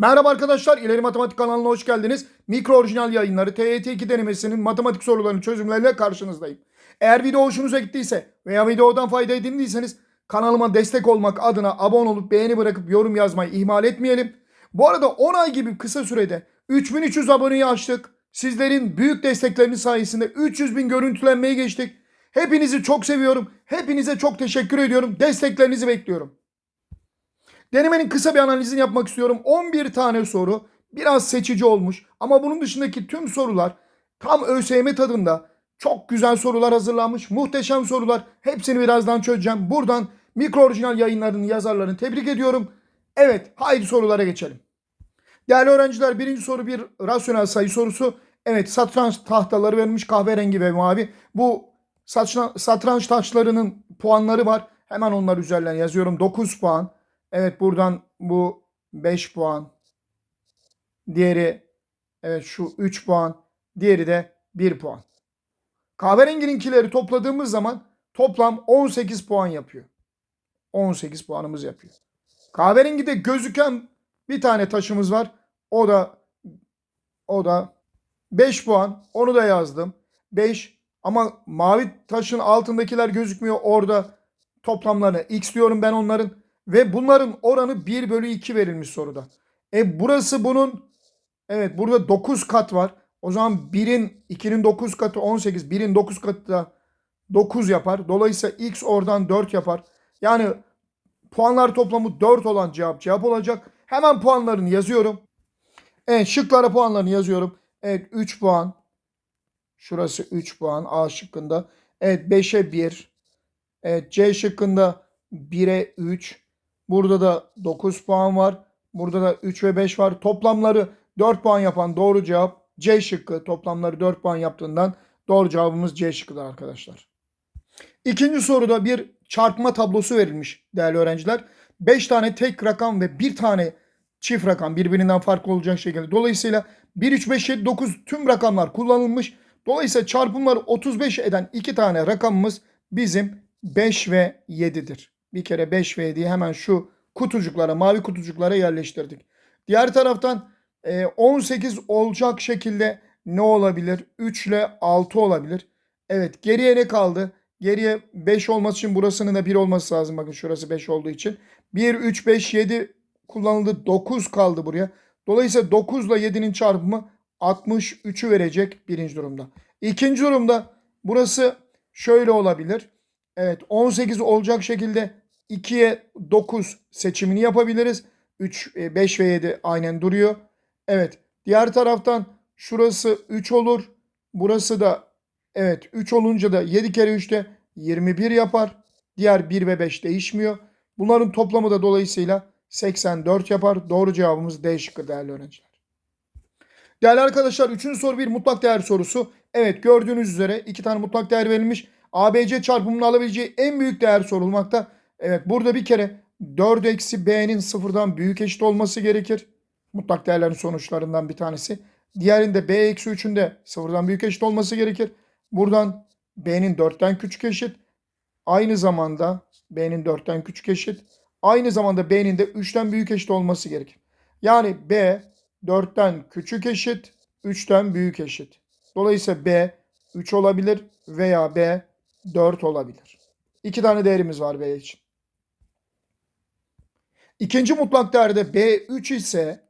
Merhaba arkadaşlar, İleri Matematik kanalına hoş geldiniz. Mikro orijinal yayınları TYT2 denemesinin matematik sorularının çözümleriyle karşınızdayım. Eğer video hoşunuza gittiyse veya videodan fayda edindiyseniz kanalıma destek olmak adına abone olup beğeni bırakıp yorum yazmayı ihmal etmeyelim. Bu arada 10 ay gibi kısa sürede 3300 aboneyi aştık. Sizlerin büyük destekleriniz sayesinde 300 bin görüntülenmeyi geçtik. Hepinizi çok seviyorum. Hepinize çok teşekkür ediyorum. Desteklerinizi bekliyorum. Denemenin kısa bir analizini yapmak istiyorum. 11 tane soru biraz seçici olmuş ama bunun dışındaki tüm sorular tam ÖSYM tadında çok güzel sorular hazırlanmış. Muhteşem sorular. Hepsini birazdan çözeceğim. Buradan mikro orijinal yayınlarının yazarlarını tebrik ediyorum. Evet haydi sorulara geçelim. Değerli öğrenciler birinci soru bir rasyonel sayı sorusu. Evet satranç tahtaları verilmiş kahverengi ve mavi. Bu satranç, taşlarının puanları var. Hemen onlar üzerinden yazıyorum. 9 puan. Evet buradan bu 5 puan. Diğeri evet şu 3 puan. Diğeri de 1 puan. Kahverengininkileri topladığımız zaman toplam 18 puan yapıyor. 18 puanımız yapıyor. Kahverengide gözüken bir tane taşımız var. O da o da 5 puan. Onu da yazdım. 5 ama mavi taşın altındakiler gözükmüyor. Orada toplamlarını x diyorum ben onların. Ve bunların oranı 1 bölü 2 verilmiş soruda. E burası bunun evet burada 9 kat var. O zaman 1'in 2'nin 9 katı 18. 1'in 9 katı da 9 yapar. Dolayısıyla x oradan 4 yapar. Yani puanlar toplamı 4 olan cevap cevap olacak. Hemen puanlarını yazıyorum. Evet şıklara puanlarını yazıyorum. Evet 3 puan. Şurası 3 puan A şıkkında. Evet 5'e 1. Evet C şıkkında 1'e 3. Burada da 9 puan var. Burada da 3 ve 5 var. Toplamları 4 puan yapan doğru cevap C şıkkı. Toplamları 4 puan yaptığından doğru cevabımız C şıkkıdır arkadaşlar. İkinci soruda bir çarpma tablosu verilmiş değerli öğrenciler. 5 tane tek rakam ve bir tane çift rakam birbirinden farklı olacak şekilde. Dolayısıyla 1, 3, 5, 7, 9 tüm rakamlar kullanılmış. Dolayısıyla çarpımları 35 eden iki tane rakamımız bizim 5 ve 7'dir. Bir kere 5 ve 7'yi hemen şu kutucuklara, mavi kutucuklara yerleştirdik. Diğer taraftan e, 18 olacak şekilde ne olabilir? 3 ile 6 olabilir. Evet geriye ne kaldı? Geriye 5 olması için burasının da 1 olması lazım. Bakın şurası 5 olduğu için. 1, 3, 5, 7 kullanıldı. 9 kaldı buraya. Dolayısıyla 9 ile 7'nin çarpımı 63'ü verecek birinci durumda. İkinci durumda burası şöyle olabilir. Evet 18 olacak şekilde 2'ye 9 seçimini yapabiliriz. 3, 5 ve 7 aynen duruyor. Evet diğer taraftan şurası 3 olur. Burası da evet 3 olunca da 7 kere 3'te 21 yapar. Diğer 1 ve 5 değişmiyor. Bunların toplamı da dolayısıyla 84 yapar. Doğru cevabımız D şıkkı değerli öğrenciler. Değerli arkadaşlar 3. soru bir mutlak değer sorusu. Evet gördüğünüz üzere iki tane mutlak değer verilmiş. ABC çarpımını alabileceği en büyük değer sorulmakta. Evet burada bir kere 4 eksi B'nin sıfırdan büyük eşit olması gerekir. Mutlak değerlerin sonuçlarından bir tanesi. Diğerinde B eksi 3'ün de sıfırdan büyük eşit olması gerekir. Buradan B'nin 4'ten küçük eşit. Aynı zamanda B'nin 4'ten küçük eşit. Aynı zamanda B'nin de 3'ten büyük eşit olması gerekir. Yani B 4'ten küçük eşit, 3'ten büyük eşit. Dolayısıyla B 3 olabilir veya B 4 olabilir. İki tane değerimiz var B için. İkinci mutlak değerde B 3 ise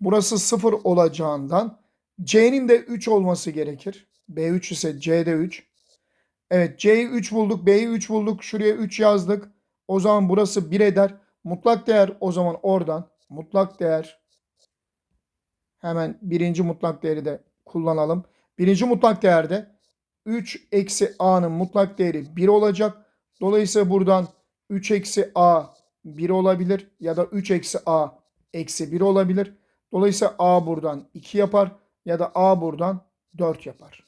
burası 0 olacağından C'nin de 3 olması gerekir. B 3 ise C de 3. Evet C'yi 3 bulduk, B'yi 3 bulduk. Şuraya 3 yazdık. O zaman burası 1 eder. Mutlak değer o zaman oradan mutlak değer hemen birinci mutlak değeri de kullanalım. Birinci mutlak değerde 3 eksi a'nın mutlak değeri 1 olacak. Dolayısıyla buradan 3 eksi a 1 olabilir ya da 3 eksi a eksi 1 olabilir. Dolayısıyla a buradan 2 yapar ya da a buradan 4 yapar.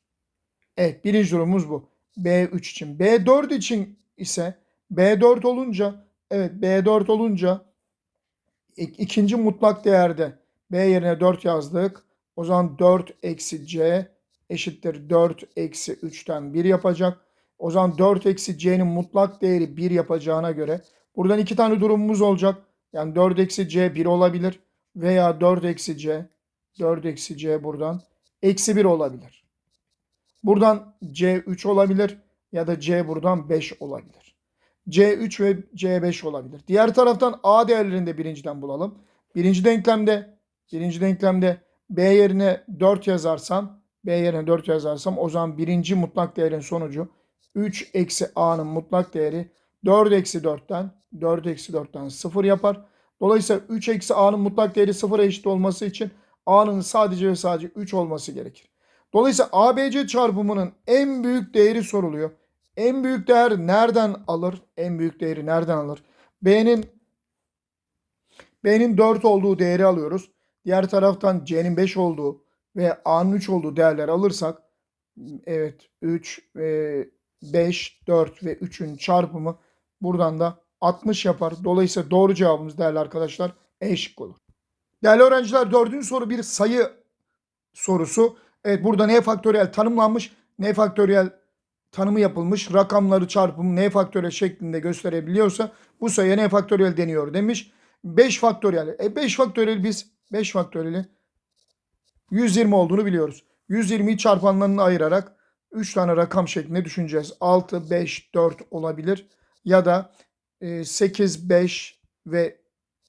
Evet birinci durumumuz bu. B3 için. B4 için ise B4 olunca evet B4 olunca ikinci mutlak değerde B yerine 4 yazdık. O zaman 4 eksi C eşittir 4 eksi 3'ten 1 yapacak. O zaman 4 eksi C'nin mutlak değeri 1 yapacağına göre buradan iki tane durumumuz olacak. Yani 4 eksi C 1 olabilir. veya 4 eksi c 4 eksi c buradan eksi 1 olabilir. Buradan c 3 olabilir ya da c buradan 5 olabilir. C3 ve C5 olabilir. Diğer taraftan A değerlerini de birinciden bulalım. Birinci denklemde birinci denklemde B yerine 4 yazarsam B yerine 4 yazarsam o zaman birinci mutlak değerin sonucu 3 eksi A'nın mutlak değeri 4 eksi 4'ten 4 eksi 4'ten 0 yapar. Dolayısıyla 3 eksi A'nın mutlak değeri 0'a eşit olması için A'nın sadece ve sadece 3 olması gerekir. Dolayısıyla ABC çarpımının en büyük değeri soruluyor. En büyük değer nereden alır? En büyük değeri nereden alır? B'nin B'nin 4 olduğu değeri alıyoruz. Diğer taraftan C'nin 5 olduğu ve A'nın 3 olduğu değerler alırsak evet 3 5 4 ve 3'ün çarpımı buradan da 60 yapar. Dolayısıyla doğru cevabımız değerli arkadaşlar E şıkkı olur. Değerli öğrenciler dördüncü soru bir sayı sorusu. Evet burada n faktöriyel tanımlanmış. N faktöriyel tanımı yapılmış. Rakamları çarpımı n faktöriyel şeklinde gösterebiliyorsa bu sayıya n faktöriyel deniyor demiş. 5 faktöriyel. E 5 faktöriyel biz 5 faktöriyeli 120 olduğunu biliyoruz. 120'yi çarpanlarını ayırarak 3 tane rakam şeklinde düşüneceğiz. 6, 5, 4 olabilir. Ya da e, 8, 5 ve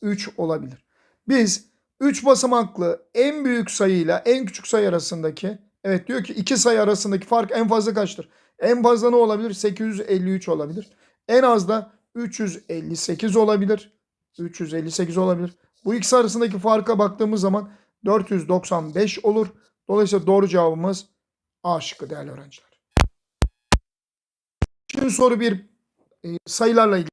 3 olabilir. Biz 3 basamaklı en büyük sayıyla en küçük sayı arasındaki evet diyor ki iki sayı arasındaki fark en fazla kaçtır? En fazla ne olabilir? 853 olabilir. En az da 358 olabilir. 358 olabilir. Bu ikisi arasındaki farka baktığımız zaman 495 olur. Dolayısıyla doğru cevabımız A şıkkı değerli öğrenciler. Şimdi soru bir e, sayılarla ilgili.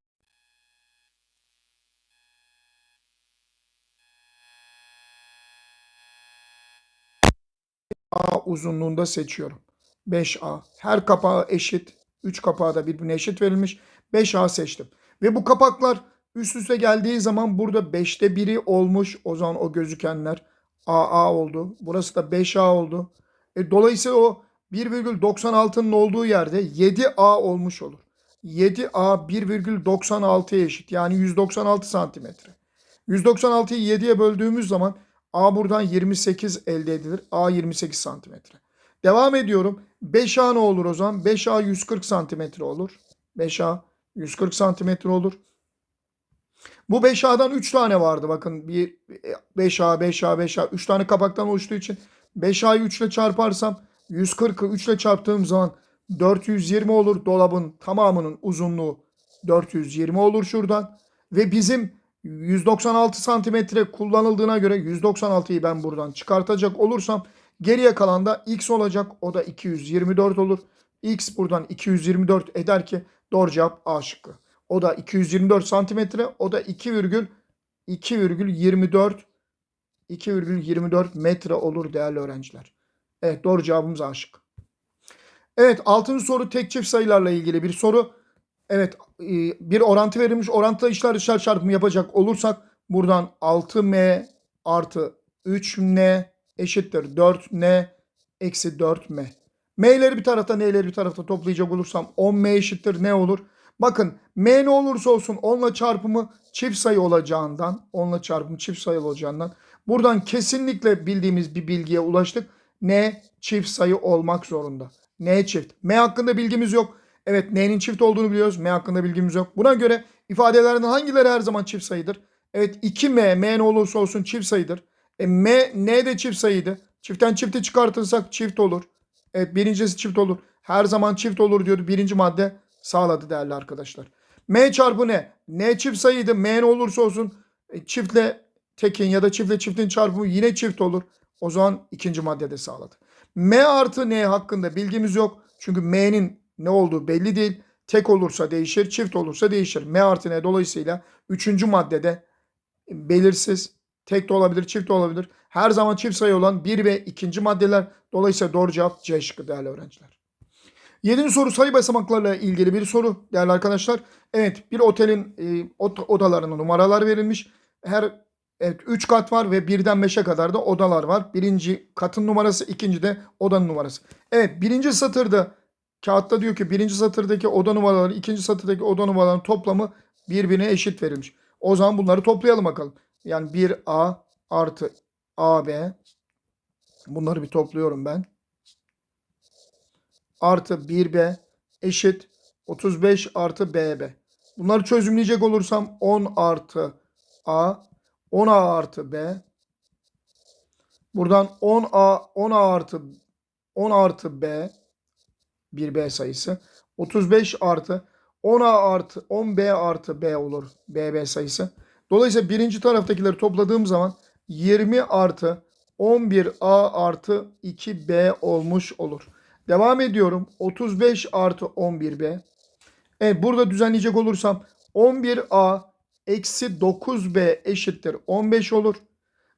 A uzunluğunda seçiyorum. 5A. Her kapağı eşit. 3 kapağı da birbirine eşit verilmiş. 5A seçtim. Ve bu kapaklar üst üste geldiği zaman burada 5'te biri olmuş. O zaman o gözükenler AA oldu. Burası da 5A oldu. E, dolayısıyla o 1,96'nın olduğu yerde 7A olmuş olur. 7A 1,96'ya eşit. Yani 196 santimetre. 196'yı 7'ye böldüğümüz zaman A buradan 28 elde edilir. A 28 santimetre. Devam ediyorum. 5A ne olur o zaman? 5A 140 santimetre olur. 5A 140 santimetre olur. Bu 5A'dan 3 tane vardı. Bakın bir 5A, 5A, 5A 3 tane kapaktan oluştuğu için 5A'yı 3 ile çarparsam 140'ı 3 ile çarptığım zaman 420 olur. Dolabın tamamının uzunluğu 420 olur şuradan. Ve bizim 196 santimetre kullanıldığına göre 196'yı ben buradan çıkartacak olursam geriye kalan da x olacak. O da 224 olur. x buradan 224 eder ki doğru cevap A şıkkı. O da 224 santimetre. O da 2,2,24 2,24 metre olur değerli öğrenciler. Evet doğru cevabımız A şıkkı. Evet altıncı soru tek çift sayılarla ilgili bir soru. Evet e, bir orantı verilmiş. Orantıda işler dışlar çarpımı yapacak olursak buradan 6m artı 3n eşittir 4n eksi 4m. M'leri bir tarafta n'leri bir tarafta toplayacak olursam 10m eşittir ne olur? Bakın m ne olursa olsun 10'la çarpımı çift sayı olacağından 10'la çarpımı çift sayı olacağından buradan kesinlikle bildiğimiz bir bilgiye ulaştık. N çift sayı olmak zorunda. N çift. M hakkında bilgimiz yok. Evet n'nin çift olduğunu biliyoruz. M hakkında bilgimiz yok. Buna göre ifadelerden hangileri her zaman çift sayıdır? Evet 2m, m ne olursa olsun çift sayıdır. E, m, n de çift sayıydı. Çiftten çifti çıkartırsak çift olur. Evet birincisi çift olur. Her zaman çift olur diyordu. Birinci madde sağladı değerli arkadaşlar. M çarpı ne? N çift sayıydı. M ne olursa olsun e, çiftle tekin ya da çiftle çiftin çarpımı yine çift olur. O zaman ikinci maddede sağladı. M artı N hakkında bilgimiz yok. Çünkü M'nin ne olduğu belli değil. Tek olursa değişir, çift olursa değişir. M artı N dolayısıyla üçüncü maddede belirsiz, tek de olabilir, çift de olabilir. Her zaman çift sayı olan bir ve ikinci maddeler. Dolayısıyla doğru cevap C şıkkı değerli öğrenciler. Yedinci soru sayı basamaklarla ilgili bir soru değerli arkadaşlar. Evet bir otelin e, odalarına numaralar verilmiş. Her Evet 3 kat var ve birden 5'e kadar da odalar var. Birinci katın numarası, ikinci de odanın numarası. Evet birinci satırda kağıtta diyor ki birinci satırdaki oda numaraları, ikinci satırdaki oda numaralarının toplamı birbirine eşit verilmiş. O zaman bunları toplayalım bakalım. Yani 1A artı AB. Bunları bir topluyorum ben. Artı 1B eşit 35 artı BB. Bunları çözümleyecek olursam 10 artı A, 10A artı B. Buradan 10A, 10A artı 10 artı B, 1B sayısı. 35 artı 10A artı 10B artı B olur BB sayısı. Dolayısıyla birinci taraftakileri topladığım zaman 20 artı 11A artı 2B olmuş olur. Devam ediyorum. 35 artı 11B. Evet burada düzenleyecek olursam 11A eksi 9B eşittir 15 olur.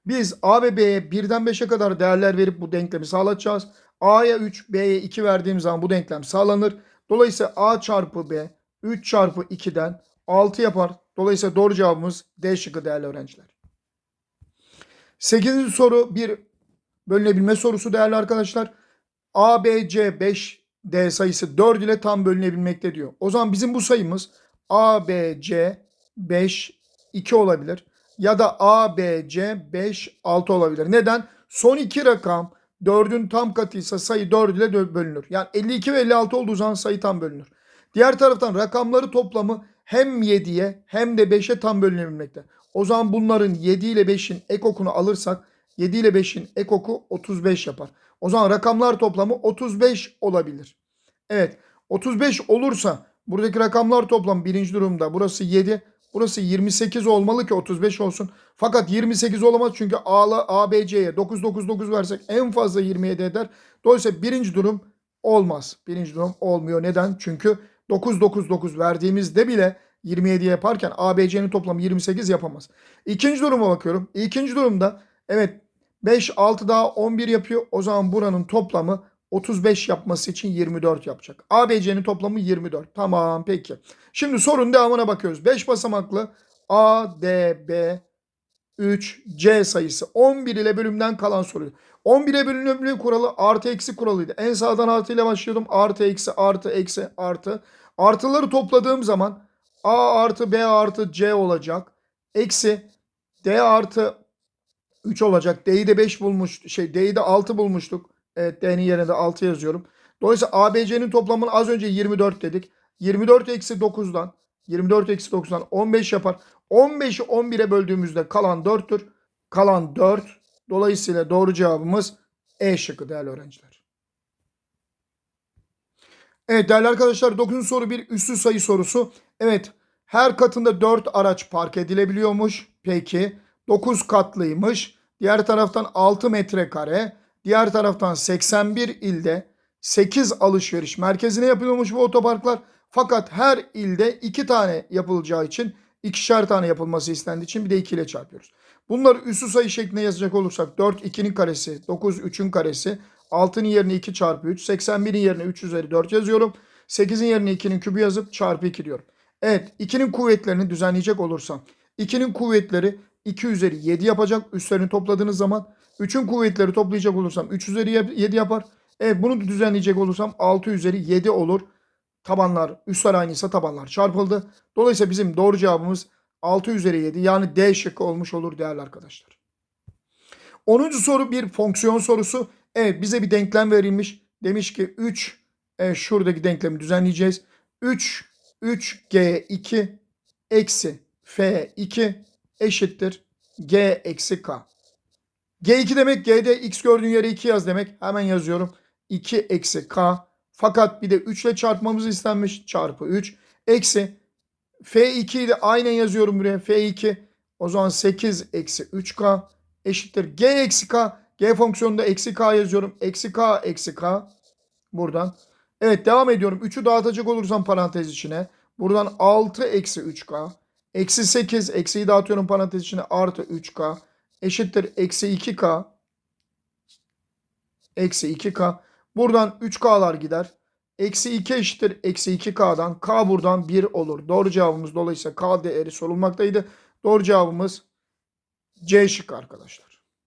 Biz A ve B'ye 1'den 5'e kadar değerler verip bu denklemi sağlatacağız. A'ya 3, B'ye 2 verdiğim zaman bu denklem sağlanır. Dolayısıyla A çarpı B 3 çarpı 2'den 6 yapar. Dolayısıyla doğru cevabımız D şıkkı değerli öğrenciler. 8. soru bir bölünebilme sorusu değerli arkadaşlar. A, B, C 5 D sayısı 4 ile tam bölünebilmekte diyor. O zaman bizim bu sayımız A, B, C 5 2 olabilir. Ya da A, B, C 5 6 olabilir. Neden? Son iki rakam 4'ün tam katıysa sayı 4 ile bölünür. Yani 52 ve 56 olduğu zaman sayı tam bölünür. Diğer taraftan rakamları toplamı hem 7'ye hem de 5'e tam bölünebilmekte. O zaman bunların 7 ile 5'in ek okunu alırsak 7 ile 5'in ek oku 35 yapar. O zaman rakamlar toplamı 35 olabilir. Evet 35 olursa buradaki rakamlar toplamı birinci durumda burası 7 burası 28 olmalı ki 35 olsun. Fakat 28 olamaz çünkü A'la ABC'ye 9 9 9 versek en fazla 27 eder. Dolayısıyla birinci durum olmaz. Birinci durum olmuyor. Neden? Çünkü 9 9 9 verdiğimizde bile 27 yaparken ABC'nin toplamı 28 yapamaz. İkinci duruma bakıyorum. İkinci durumda evet 5 6 daha 11 yapıyor. O zaman buranın toplamı 35 yapması için 24 yapacak. ABC'nin toplamı 24. Tamam peki. Şimdi sorunun devamına bakıyoruz. 5 basamaklı A, D, B, 3, C sayısı 11 ile bölümden kalan soruyu. 11'e bölünebilme kuralı artı eksi kuralıydı. En sağdan artı ile başlıyordum. Artı eksi artı eksi artı. Artıları topladığım zaman A artı B artı C olacak. Eksi D artı 3 olacak. D'yi de 5 bulmuş. Şey D'yi de 6 bulmuştuk. Evet D'nin yerine de 6 yazıyorum. Dolayısıyla ABC'nin toplamını az önce 24 dedik. 24 eksi 9'dan 24 eksi 9'dan 15 yapar. 15'i 11'e böldüğümüzde kalan 4'tür. Kalan 4. Dolayısıyla doğru cevabımız E şıkkı değerli öğrenciler. Evet değerli arkadaşlar 9. soru bir üstü sayı sorusu. Evet her katında 4 araç park edilebiliyormuş. Peki 9 katlıymış. Diğer taraftan 6 metrekare. Diğer taraftan 81 ilde 8 alışveriş merkezine yapılıyormuş bu otoparklar. Fakat her ilde 2 tane yapılacağı için ikişer tane yapılması istendiği için bir de 2 ile çarpıyoruz. Bunları üssü sayı şeklinde yazacak olursak 4 2'nin karesi, 9 3'ün karesi, 6'nın yerine 2 çarpı 3, 81'in yerine 3 üzeri 4 yazıyorum. 8'in yerine 2'nin kübü yazıp çarpı 2 diyorum. Evet 2'nin kuvvetlerini düzenleyecek olursam 2'nin kuvvetleri 2 üzeri 7 yapacak üstlerini topladığınız zaman. 3'ün kuvvetleri toplayacak olursam 3 üzeri 7 yapar. Evet bunu düzenleyecek olursam 6 üzeri 7 olur. Tabanlar üstler aynıysa tabanlar çarpıldı. Dolayısıyla bizim doğru cevabımız 6 üzeri 7 yani D şıkkı olmuş olur değerli arkadaşlar. 10. soru bir fonksiyon sorusu. Evet bize bir denklem verilmiş. Demiş ki 3 evet, şuradaki denklemi düzenleyeceğiz. 3 3G2 eksi F2 eşittir G eksi K. G2 demek G'de X gördüğün yere 2 yaz demek. Hemen yazıyorum. 2 eksi K. Fakat bir de 3 ile çarpmamız istenmiş. Çarpı 3. Eksi F2'yi de aynen yazıyorum buraya. F2 o zaman 8 eksi 3K eşittir. G eksi K. G fonksiyonunda eksi K yazıyorum. Eksi K eksi K. Buradan. Evet devam ediyorum. 3'ü dağıtacak olursam parantez içine. Buradan 6 eksi 3K. Eksi 8 eksiyi dağıtıyorum parantez içine. Artı 3K. Eşittir. Eksi 2K. Eksi 2K. Buradan 3K'lar gider. Eksi 2 eşittir. Eksi 2K'dan. K buradan 1 olur. Doğru cevabımız dolayısıyla K değeri sorulmaktaydı. Doğru cevabımız C şıkkı arkadaşlar.